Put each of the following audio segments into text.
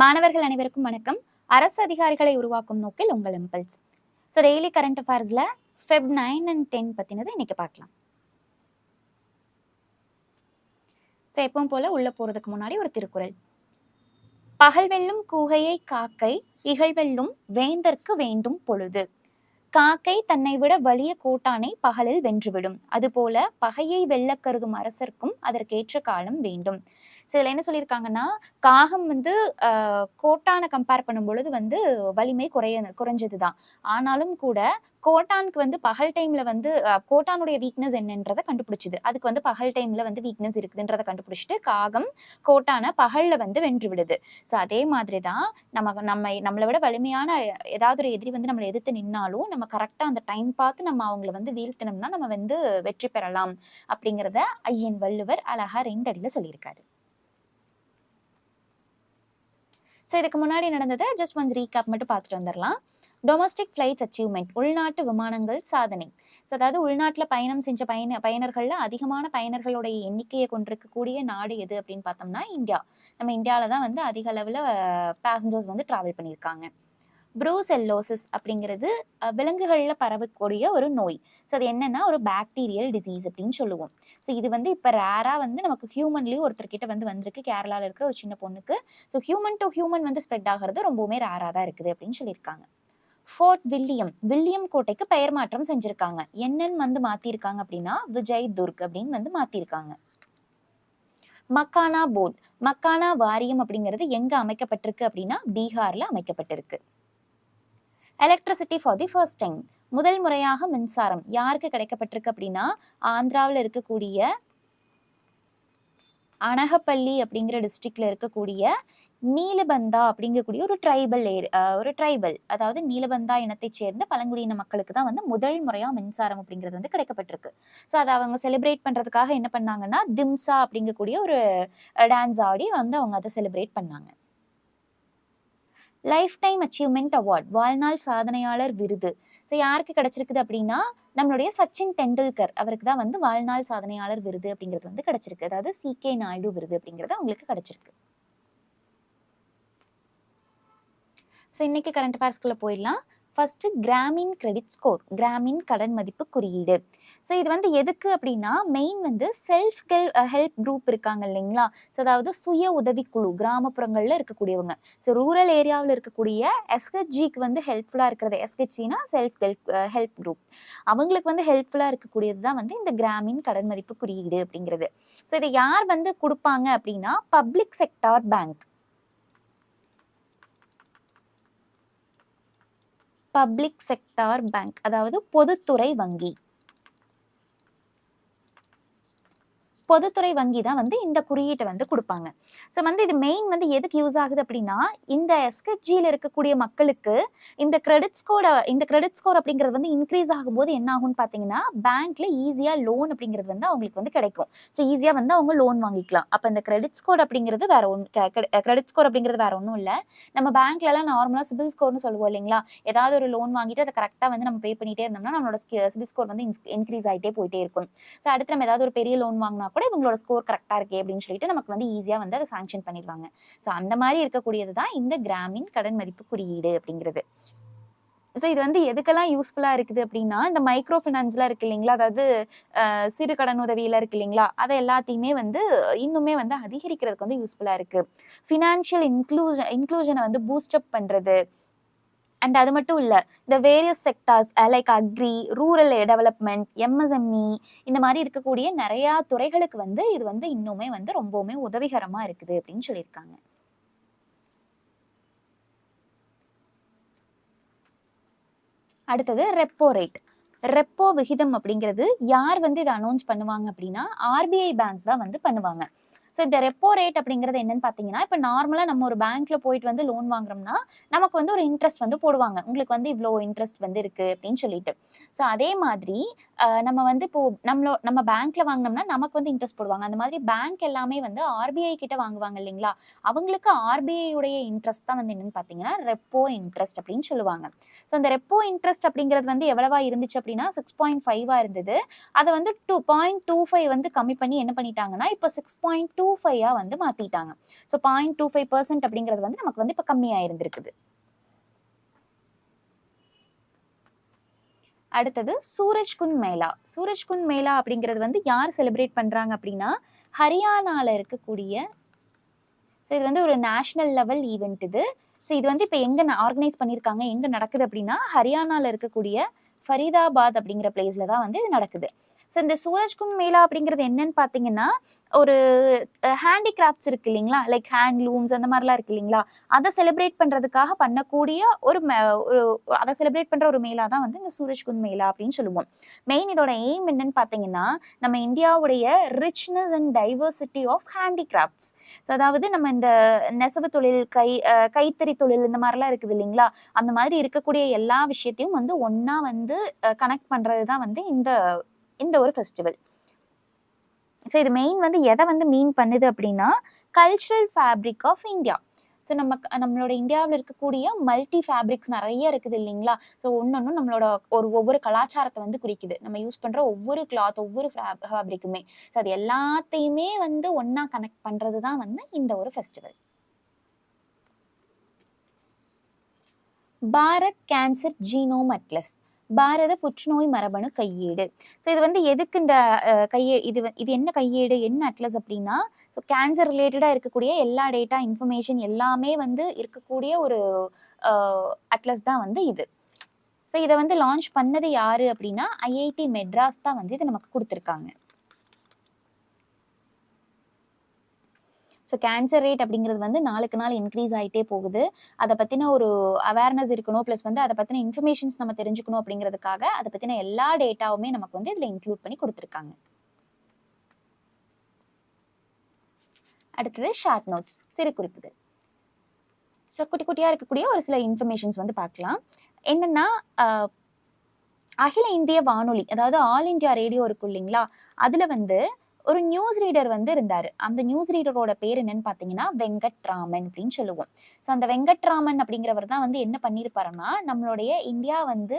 மாணவர்கள் அனைவருக்கும் வணக்கம். அரசு அதிகாரிகளை உருவாக்கும் நோக்கில் உங்கள் இம்பல்ஸ் ஸோ டெய்லி கரண்ட் அஃபேர்ஸில் ஃபெப் நைன் அண்ட் டென் பற்றினது இன்னைக்கு பார்க்கலாம். ஸோ எப்பவும் போல உள்ள போகிறதுக்கு முன்னாடி ஒரு திருக்குறள். பகல் வெல்லும் கூகையை காக்கை இகழ்வெல்லும் வேந்தற்கு வேண்டும் பொழுது. காக்கை தன்னை விட வலிய கோட்டானை பகலில் வென்றுவிடும். அதுபோல பகையை வெல்ல கருதும் அரசர்க்கும் அதற்கேற்ற காலம் வேண்டும். ஸோ இதில் என்ன சொல்லியிருக்காங்கன்னா காகம் வந்து கோட்டானை கம்பேர் பண்ணும்பொழுது வந்து வலிமை குறைய குறைஞ்சது தான் ஆனாலும் கூட கோட்டானுக்கு வந்து பகல் டைம்ல வந்து கோட்டானுடைய வீக்னஸ் என்னன்றதை கண்டுபிடிச்சது. அதுக்கு வந்து பகல் டைம்ல வந்து வீக்னஸ் இருக்குதுன்றதை கண்டுபிடிச்சிட்டு காகம் கோட்டானை பகல்ல வந்து வென்று விடுது. ஸோ அதே மாதிரி தான் நம்ம நம்ம நம்மளை விட வலிமையான ஏதாவது ஒரு எதிரி வந்து நம்மளை எதிர்த்து நின்னாலும் நம்ம கரெக்டாக அந்த டைம் பார்த்து நம்ம அவங்கள வந்து வீழ்த்தினோம்னா நம்ம வந்து வெற்றி பெறலாம். அப்படிங்கிறத ஐயன் வள்ளுவர் அழகா ரெண்டு அடியில் சொல்லியிருக்காரு. ஸோ இதுக்கு முன்னாடி நடந்ததை ஜஸ்ட் ஒன்ஸ் ரீகேப் மட்டும் பார்த்துட்டு வந்துடலாம் டொமஸ்டிக் ஃப்ளைட்ஸ் அச்சீவ்மெண்ட் உள்நாட்டு விமானங்கள் சாதனை. ஸோ அதாவது உள்நாட்டில் பயணம் செஞ்ச பயண பயனர்களில் அதிகமான பயனர்களுடைய எண்ணிக்கையை கொண்டிருக்கக்கூடிய நாடு எது அப்படின்னு பார்த்தோம்னா இந்தியா. நம்ம இந்தியாவில் தான் வந்து அதிக அளவில் பேசஞ்சர்ஸ் வந்து ட்ராவல் பண்ணியிருக்காங்க. ப்ரூசெல்லோசிஸ் அப்படிங்கிறது விலங்குகளில் பரவக்கூடிய ஒரு நோய். ஸோ அது என்னன்னா ஒரு பாக்டீரியல் டிசீஸ் அப்படின்னு சொல்லுவோம். ஸோ இது வந்து இப்போ ரேராக வந்து நமக்கு ஹியூமன்லேயும் ஒருத்தர்கிட்ட வந்து வந்திருக்கு. கேரளாவில் இருக்கிற ஒரு சின்ன பொண்ணுக்கு. ஸோ ஹியூமன் டு ஹியூமன் வந்து ஸ்ப்ரெட் ஆகிறது ரொம்பவுமே ரேராக தான் இருக்குது அப்படின்னு சொல்லியிருக்காங்க. ஃபோர்ட் வில்லியம் வில்லியம் கோட்டைக்கு பெயர் மாற்றம் செஞ்சுருக்காங்க. என்னன்னு வந்து மாற்றிருக்காங்க அப்படின்னா விஜய் துர்க் அப்படின்னு வந்து மாற்றிருக்காங்க மக்கானா போர்ட் மக்கானா வாரியம் அப்படிங்கிறது எங்க அமைக்கப்பட்டிருக்கு அப்படின்னா பீகார்ல அமைக்கப்பட்டிருக்கு. Electricity for the first time முதல் முறையாக மின்சாரம். யாருக்கு கிடைக்கப்பட்டிருக்கு அப்படின்னா ஆந்திராவில் இருக்கக்கூடிய அனகப்பள்ளி அப்படிங்கிற டிஸ்ட்ரிக்ட்ல இருக்கக்கூடிய நீலபந்தா அப்படிங்கக்கூடிய ஒரு ட்ரைபல் ஏர் ஒரு ட்ரைபல் அதாவது நீலபந்தா இனத்தை சேர்ந்த பழங்குடியின மக்களுக்கு தான் வந்து முதல் முறையா மின்சாரம் அப்படிங்கிறது வந்து கிடைக்கப்பட்டிருக்கு. ஸோ அதை அவங்க செலிப்ரேட் பண்றதுக்காக என்ன பண்ணாங்கன்னா திம்சா அப்படிங்கக்கூடிய ஒரு டான்ஸ் ஆடி வந்து அவங்க அதை செலிப்ரேட் பண்ணாங்க. லைஃப் டைம் அச்சீவ்மெண்ட் அவார்ட் வாழ்நாள் சாதனையாளர் விருது. ஸோ யாருக்கு கிடைச்சிருக்குது அப்படின்னா நம்மளுடைய சச்சின் டெண்டுல்கர் அவருக்கு தான் வந்து வாழ்நாள் சாதனையாளர் விருது அப்படிங்கிறது வந்து கிடைச்சிருக்கு. அதாவது சி கே நாயுடு விருது அப்படிங்கிறது அவங்களுக்கு கிடைச்சிருக்கு. ஸோ இன்னைக்கு கரண்ட் அஃபேர்ஸ்குள்ளே போயிடலாம். First Gramin credit score Gramin கடன் மதிப்பு குறியீடு. ஸோ இது வந்து எதுக்கு அப்படின்னா மெயின் வந்து செல்ஃப் ஹெல் ஹெல்ப் குரூப் இருக்காங்க இல்லைங்களா? ஸோ அதாவது சுய உதவிக்குழு கிராமப்புறங்களில் இருக்கக்கூடியவங்க. ஸோ ரூரல் ஏரியாவில் இருக்கக்கூடிய எஸ்ஹெச்ஜிக்கு வந்து ஹெல்ப்ஃபுல்லாக இருக்கிறது. எஸ்ஹெச்ஜினா செல்ஃப் ஹெல்ப் ஹெல்ப் குரூப் அவங்களுக்கு வந்து ஹெல்ப்ஃபுல்லாக இருக்கக்கூடியது தான் வந்து இந்த கிராமின் கடன் மதிப்பு குறியீடு அப்படிங்கிறது. ஸோ இதை யார் வந்து கொடுப்பாங்க அப்படின்னா public sector bank public sector bank அதாவது பொதுத்துறை வங்கி. பொதுத்துறை வங்கி தான் வந்து இந்த குறியீட்டை வந்து கொடுப்பாங்க. ஸோ வந்து இது மெயின் வந்து எதுக்கு யூஸ் ஆகுது அப்படின்னா இந்த எஸ்ஹெச்ஜியில் இருக்கக்கூடிய மக்களுக்கு இந்த கிரெடிட் ஸ்கோரை இந்த கிரெடிட் ஸ்கோர் அப்படிங்கிறது வந்து இன்க்ரீஸ் ஆகும்போது என்ன ஆகும்னு பார்த்தீங்கன்னா பேங்க்ல ஈஸியாக லோன் அப்படிங்கிறது வந்து அவங்களுக்கு வந்து கிடைக்கும். ஸோ ஈஸியாக வந்து அவங்க லோன் வாங்கிக்கலாம். அப்போ இந்த கிரெடிட் ஸ்கோர் அப்படிங்கிறது வேற ஒன்று கிரெடிட் ஸ்கோர் அப்படிங்கிறது வேற ஒன்றும் இல்லை. நம்ம பேங்க்லலாம் நார்மலாக சிபில் ஸ்கோர்னு சொல்லுவோம் இல்லைங்களா? ஏதாவது ஒரு லோன் வாங்கிட்டு அதை கரெக்டாக வந்து நம்ம பே பண்ணிட்டே இருந்தோம்னா நம்மளோட சிபில் ஸ்கோர் வந்து இன்க்ரீஸ் ஆகிட்டே போயிட்டே இருக்கும். ஸோ அடுத்து நம்ம ஏதாவது ஒரு பெரிய லோன் வாங்கினா கூட இவங்களோட ஸ்கோர் கரெக்டாக இருக்கே அப்படின்னு சொல்லிட்டு நமக்கு வந்து ஈஸியாக வந்து அதை சாங்ஷன் பண்ணிடுவாங்க. ஸோ அந்த மாதிரி இருக்கக்கூடியது தான் இந்த கிராமின் கடன் மதிப்பு குறியீடு அப்படிங்கிறது. ஸோ இது வந்து எதுக்கெல்லாம் யூஸ்ஃபுல்லாக இருக்குது அப்படின்னா இந்த மைக்ரோ ஃபினான்ஸ்லாம் இருக்கு இல்லைங்களா? அதாவது சிறு கடன் உதவியெல்லாம் இருக்கு இல்லைங்களா? அதை எல்லாத்தையுமே வந்து இன்னுமே வந்து அதிகரிக்கிறதுக்கு வந்து யூஸ்ஃபுல்லாக இருக்கு. ஃபினான்ஷியல் இன்க்ளூஷன் இன்க்ளூஷனை வந்து பூஸ்டப் பண்ணுறது அண்ட் அது மட்டும் இல்லை இந்த various sectors like agri rural development MSME இந்த மாதிரி இருக்கக்கூடிய நிறையா துறைகளுக்கு வந்து இது வந்து இன்னுமே வந்து ரொம்பவுமே உதவிகரமாக இருக்குது அப்படின்னு சொல்லியிருக்காங்க. அடுத்தது ரெப்போ ரேட் ரெப்போ விகிதம் அப்படிங்கிறது யார் வந்து இதை அனௌன்ஸ் பண்ணுவாங்க அப்படின்னா ஆர்பிஐ பேங்க் தான் வந்து பண்ணுவாங்க. ஸோ இந்த ரெப்போ ரேட் அப்படிங்கிறது என்னன்னு பார்த்தீங்கன்னா இப்போ நார்மலாக நம்ம ஒரு பேங்க்ல போயிட்டு வந்து லோன் வாங்குறோம்னா நமக்கு வந்து ஒரு இன்ட்ரெஸ்ட் வந்து போடுவாங்க. உங்களுக்கு வந்து இவ்வளோ இன்ட்ரெஸ்ட் வந்து இருக்கு அப்படின்னு சொல்லிட்டு. ஸோ அதே மாதிரி நம்ம வந்து இப்போ நம்மளோ நம்ம பேங்க்ல வாங்கினோம்னா நமக்கு வந்து இன்ட்ரெஸ்ட் போடுவாங்க. அந்த மாதிரி பேங்க் எல்லாமே வந்து ஆர்பிஐ கிட்ட வாங்குவாங்க இல்லைங்களா? அவங்களுக்கு ஆர்பிஐ உடைய இன்ட்ரெஸ்ட் தான் வந்து என்னன்னு பார்த்தீங்கன்னா ரெப்போ இன்ட்ரெஸ்ட் அப்படின்னு சொல்லுவாங்க. ஸோ அந்த ரெப்போ இன்ட்ரெஸ்ட் அப்படிங்கிறது வந்து எவ்வளவா இருந்துச்சு அப்படின்னா சிக்ஸ் பாயிண்ட் ஃபைவா இருந்தது. அதை வந்து டூ பாயிண்ட் டூ ஃபைவ் வந்து கம்மி பண்ணி என்ன பண்ணிட்டாங்கன்னா இப்போ சிக்ஸ் பாயிண்ட் டூ டூ ஃபைவா வந்து மாத்திட்டாங்க. So point two five percent அப்படிங்கிறது வந்து நமக்கு வந்து இப்போ கம்மியாக இருந்திருக்குது அடுத்தது சூரஜ்குந்த் மேலா சூரஜ்குந்த் மேலா அப்படிங்கிறது வந்து யார் செலிப்ரேட் பண்றாங்க அப்படின்னா ஹரியானாவில் இருக்கக்கூடிய ஸோ இது வந்து ஒரு நேஷனல் லெவல் ஈவெண்ட் இது. ஸோ இது வந்து இப்போ எங்கே ஆர்கனைஸ் பண்ணியிருக்காங்க எங்கே நடக்குது அப்படின்னா ஹரியானால இருக்கக்கூடிய ஃபரீதாபாத் அப்படிங்கிற பிளேஸில் தான் வந்து இது நடக்குது. ஸோ இந்த சூரஜ்குண்ட் மேளா அப்படிங்கிறது என்னன்னு பார்த்தீங்கன்னா ஒரு ஹேண்டிகிராஃப்ட்ஸ் இருக்கு இல்லைங்களா? லைக் ஹேண்ட்லூம்ஸ் அந்த மாதிரிலாம் இருக்கு இல்லைங்களா? அதை செலிப்ரேட் பண்ணுறதுக்காக பண்ணக்கூடிய ஒரு அதை செலிப்ரேட் பண்ணுற ஒரு மேலா தான் வந்து இந்த சூரஜ்குண்ட் மேளா அப்படின்னு சொல்லுவோம். மெயின் இதோட எய்ம் என்னன்னு பார்த்தீங்கன்னா நம்ம இந்தியாவுடைய richness and diversity of handicrafts so அதாவது நம்ம இந்த நெசவு தொழில் கை கைத்தறி தொழில் இந்த மாதிரிலாம் இருக்குது இல்லைங்களா? அந்த மாதிரி இருக்கக்கூடிய எல்லா விஷயத்தையும் வந்து ஒன்றா வந்து கனெக்ட் பண்ணுறது தான் வந்து இந்த இந்த ஒரு ஃபெஸ்டிவல் ஸோ இது மெயின் வந்து எதை வந்து மீன் பண்ணுது அப்படின்னா cultural fabric of India so நம்ம நம்மளோட இந்தியாவில் இருக்கக்கூடிய மல்டி ஃபேப்ரிக்ஸ் நிறைய இருக்குது இல்லைங்களா? ஸோ ஒன்னொன்னும் நம்மளோட ஒரு ஒவ்வொரு கலாச்சாரத்தை வந்து குறிக்குது. நம்ம யூஸ் பண்ணுற ஒவ்வொரு கிளாத் ஒவ்வொரு ஃபேப்ரிக்குமே ஸோ அது எல்லாத்தையுமே வந்து ஒன்றா கனெக்ட் பண்ணுறது தான் வந்து இந்த ஒரு festival Bharat cancer genome atlas பாரத புற்றுநோய் மரபணு கையேடு. ஸோ இது வந்து எதுக்கு இந்த கையே இது இது என்ன கையேடு என்ன அட்லஸ் அப்படின்னா ஸோ கேன்சர் ரிலேட்டடாக இருக்கக்கூடிய எல்லா டேட்டா இன்ஃபர்மேஷன் எல்லாமே வந்து இருக்கக்கூடிய ஒரு அட்லஸ் தான் வந்து இது. ஸோ இதை வந்து லான்ச் பண்ணது யாரு அப்படின்னா ஐஐடி மெட்ராஸ் தான் வந்து இது நமக்கு கொடுத்துருக்காங்க. ஸோ கேன்சர் ரேட் அப்படிங்கிறது வந்து நாளுக்கு நாள் இன்க்ரீஸ் ஆகிட்டே போகுது. அதை பற்றின ஒரு அவேர்னஸ் இருக்கணும் ப்ளஸ் வந்து அதை பற்றின இன்ஃபர்மேஷன்ஸ் நம்ம தெரிஞ்சுக்கணும் அப்படிங்கிறதுக்காக அதை பற்றின எல்லா டேட்டாவுமே நமக்கு வந்து இதில் இன்க்ளூட் பண்ணி கொடுத்துருக்காங்க. அடுத்தது ஷார்ட் நோட்ஸ் சிறு குறிப்புகள். ஸோ குட்டி குட்டியாக இருக்கக்கூடிய ஒரு சில இன்ஃபர்மேஷன்ஸ் வந்து பார்க்கலாம். என்னன்னா அகில இந்திய வானொலி அதாவது ஆல் இந்தியா ரேடியோ இருக்கும் இல்லைங்களா? அதில் வந்து ஒரு நியூஸ் ரீடர் வந்து இருந்தார். அந்த நியூஸ் ரீடரோட பேர் என்னன்னு பார்த்தீங்கன்னா வெங்கட்ராமன் அப்படின்னு சொல்லுவோம். ஸோ அந்த வெங்கட்ராமன் அப்படிங்கிறவர் தான் வந்து என்ன பண்ணியிருப்பாருன்னா நம்மளுடைய இந்தியா வந்து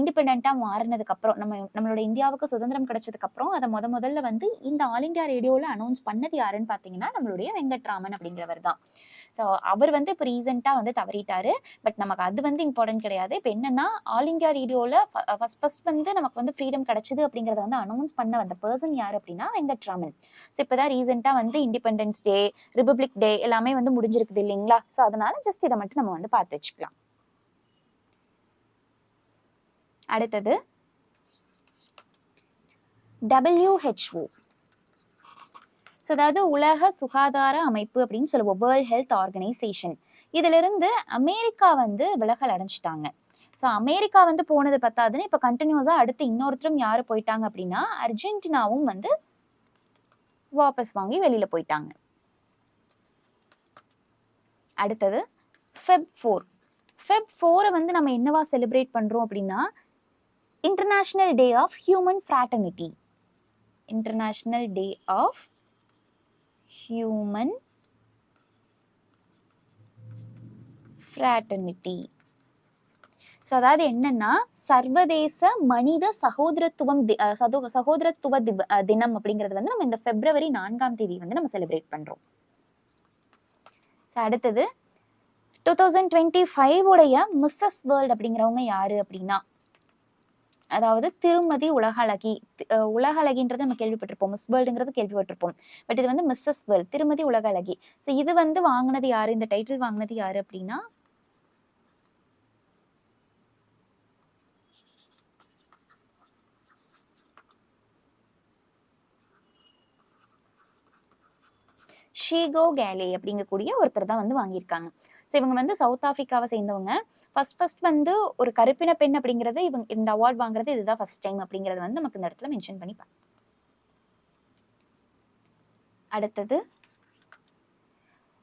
இண்டிபெண்ட்டாக மாறினதுக்கப்புறம் நம்ம நம்மளோட இந்தியாவுக்கு சுதந்திரம் கிடைச்சதுக்கப்புறம் அதை முத முதல்ல வந்து இந்த ஆல் இந்தியா ரேடியோவில் அனௌன்ஸ் பண்ணது யாருன்னு பார்த்தீங்கன்னா நம்மளுடைய வெங்கட்ராமன் அப்படிங்கிறவர் தான். ஸோ அவர் வந்து இப்போ ரீசெண்டாக வந்து தவறிட்டாரு. பட் நமக்கு அது வந்து இம்பார்ட்டன்ட் கிடையாது. இப்போ என்னன்னா ஆல் இந்தியா ரேடியோவில் ஃபர்ஸ்ட் ஃபர்ஸ்ட் வந்து நமக்கு வந்து ஃப்ரீடம் கிடைச்சது அப்படிங்கிறத வந்து அனௌன்ஸ் பண்ண வந்த பர்சன் யார் அப்படின்னா வெங்கட்ராமன் ஸோ இப்போ தான் ரீசெண்டாக வந்து இண்டிபெண்டன்ஸ் டே ரிபப்ளிக் டே எல்லாமே வந்து முடிஞ்சிருக்குது இல்லைங்களா? ஸோ அதனால ஜஸ்ட் இதை மட்டும் நம்ம வந்து பார்த்து வச்சுக்கலாம். அடுத்தது டபிள்யூஹெச்ஓ ஸோ அதாவது உலக சுகாதார அமைப்பு அப்படின்னு சொல்லுவோம் வேர்ல்ட் ஹெல்த் ஆர்கனைசேஷன் இதிலிருந்து அமெரிக்கா வந்து விலகல் அடைஞ்சிட்டாங்க. ஸோ அமெரிக்கா வந்து போனது பத்தாதுன்னு இப்போ கண்டினியூஸாக அடுத்து இன்னொருத்தரும் யார் போயிட்டாங்க அப்படின்னா அர்ஜென்டினாவும் வந்து வாபஸ் வாங்கி வெளியில் போயிட்டாங்க. அடுத்தது ஃபெப் ஃபோர் ஃபெப் ஃபோரை வந்து நம்ம என்னவா செலிப்ரேட் பண்ணுறோம் அப்படின்னா international day of human fraternity international day of human fraternity so அதாவது என்னன்னா சர்வதேச மனித சகோதரத்துவம் தி- சதோ- சகோதரத்துவ தினம் அப்படிங்கிறது வந்து நம்ம இந்த பிப்ரவரி நான்காம் தேதி வந்து நம்ம செலிப்ரேட் பண்றோம். ஸோ அடுத்தது டூ தௌசண்ட் டுவெண்ட்டி ஃபைவ் உடைய மிஸ்ஸஸ் வேர்ல்ட் அப்படிங்கிறவங்க யாரு அப்படின்னா அதாவது திருமதி உலகளகி தி- உலகளகின்றது நம்ம கேள்விப்பட்டிருப்போம். மிஸ் வேர்ல்டுங்கிறது கேள்விப்பட்டிருப்போம். பட் இது வந்து மிஸ்ஸஸ் வேர்ல்ட் திருமதி உலகளகி ஸோ இது வந்து வாங்கினது யாரு? இந்த டைட்டில் வாங்கினது யாரு அப்படின்னா ஷீகோ கேலே அப்படிங்கக்கூடிய ஒருத்தர் தான் வந்து வாங்கியிருக்காங்க. ஸோ இவங்க வந்து சவுத் ஆப்பிரிக்காவை சேர்ந்தவங்க. ஃபர்ஸ்ட் ஃபர்ஸ்ட் வந்து ஒரு கருப்பின பெண் அப்படிங்கிறது இவங்க இந்த அவார்ட் வாங்குறது இதுதான் ஃபர்ஸ்ட் டைம் அப்படிங்கிறது வந்து நமக்கு இந்த இடத்துல மென்ஷன் பண்ணிப்பாங்க அடுத்தது.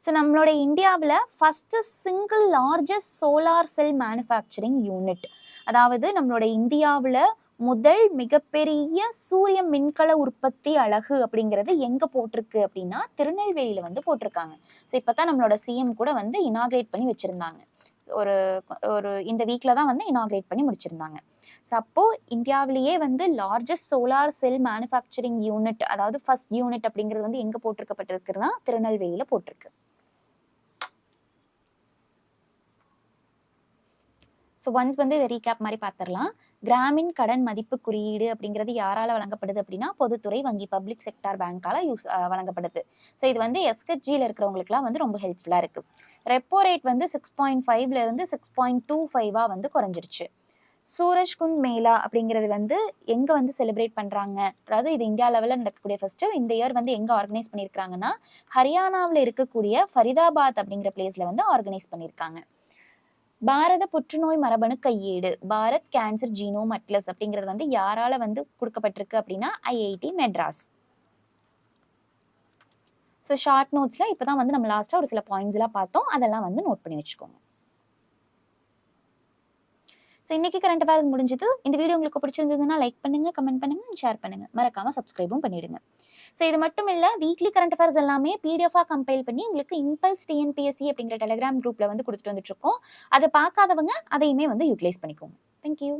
ஸோ நம்மளோட இந்தியாவில் first single largest solar cell manufacturing unit அதாவது நம்மளோட இந்தியாவில் முதல் மிகப்பெரிய சூரிய மின்கல உற்பத்தி அழகு அப்படிங்கிறது எங்கே போட்டிருக்கு அப்படின்னா திருநெல்வேலியில் வந்து போட்டிருக்காங்க. ஸோ இப்போ தான் நம்மளோட சிஎம் கூட வந்து இனாகிரேட் பண்ணி வச்சுருந்தாங்க. ஒரு ஒரு இந்த வீக்ல தான் வந்து இனாகிரேட் பண்ணி முடிச்சிருந்தாங்க. ஸோ அப்போ இந்தியாவிலேயே வந்து largest solar cell manufacturing unit அதாவது ஃபர்ஸ்ட் யூனிட் அப்படிங்கிறது வந்து எங்க போட்டிருக்கப்பட்டிருக்குன்னா திருநெல்வேலியில போட்டிருக்கு. ஸோ ஒன்ஸ் வந்து இதை ரீகேப் மாதிரி பார்த்துடலாம். கிராமின் கடன் மதிப்பு குறியீடு அப்படிங்கிறது யாரால வழங்கப்படுது அப்படின்னா பொதுத்துறை வங்கி பப்ளிக் செக்டார் பேங்கால யூஸ் வழங்கப்படுது. ஸோ இது வந்து எஸ்கெச்ஜியில் இருக்கிறவங்களுக்குலாம் வந்து ரொம்ப ஹெல்ப்ஃபுல்லாக இருக்கு. ரெப்போ ரேட் வந்து சிக்ஸ் பாயிண்ட் ஃபைவ்ல இருந்து சிக்ஸ் பாயிண்ட் டூ ஃபைவா வந்து குறைஞ்சிருச்சு. சூரஜ் குந்த் மேலா அப்படிங்கிறது வந்து எங்க வந்து செலிப்ரேட் பண்றாங்க? அதாவது இது இந்தியா லெவலில் நடக்கக்கூடிய ஃபர்ஸ்ட் இந்த இயர் வந்து எங்க ஆர்கனைஸ் பண்ணியிருக்காங்கன்னா ஹரியானாவில் இருக்கக்கூடிய ஃபரிதாபாத் அப்படிங்கிற பிளேஸ்ல வந்து ஆர்கனைஸ் பண்ணியிருக்காங்க. பாரத புற்றுநோய் மரபணு கையேடு பாரத் கேன்சர் ஜீனோம் அட்லஸ் அப்படிங்கிறது வந்து யாரால வந்து கொடுக்கப்பட்டிருக்கு அப்படின்னா ஐஐடி மெட்ராஸ் ஸோ ஷார்ட் நோட்ஸ்ல இப்பதான் வந்து நம்ம லாஸ்டா ஒரு சில பாயிண்ட்ஸ் எல்லாம் பார்த்தோம். அதெல்லாம் வந்து நோட் பண்ணி வச்சுக்கோங்க. ஸோ இன்னைக்கு கரண்ட் அஃபேர்ஸ் முடிஞ்சது. இந்த வீடியோ உங்களுக்கு பிடிச்சிருந்ததுன்னா லைக் பண்ணுங்க கமெண்ட் பண்ணுங்க ஷேர் பண்ணுங்க. மறக்காம சப்ஸ்கிரைபும் பண்ணிடுங்க. ஸோ இது மட்டும் இல்லை வீக்லி கரண்ட் அஃபேர்ஸ் எல்லாமே பிடிஎஃபாக கம்பைல் பண்ணி உங்களுக்கு இம்பல்ஸ் டிஎன்பிஎஸ்சி அப்படிங்கிற டெலிகிராம் குரூப்ல வந்து கொடுத்துட்டு வந்துட்டு இருக்கோம். அதை பார்க்காதவங்க அதையுமே வந்து யூட்டிலைஸ் பண்ணிக்கோங்க. தேங்க்யூ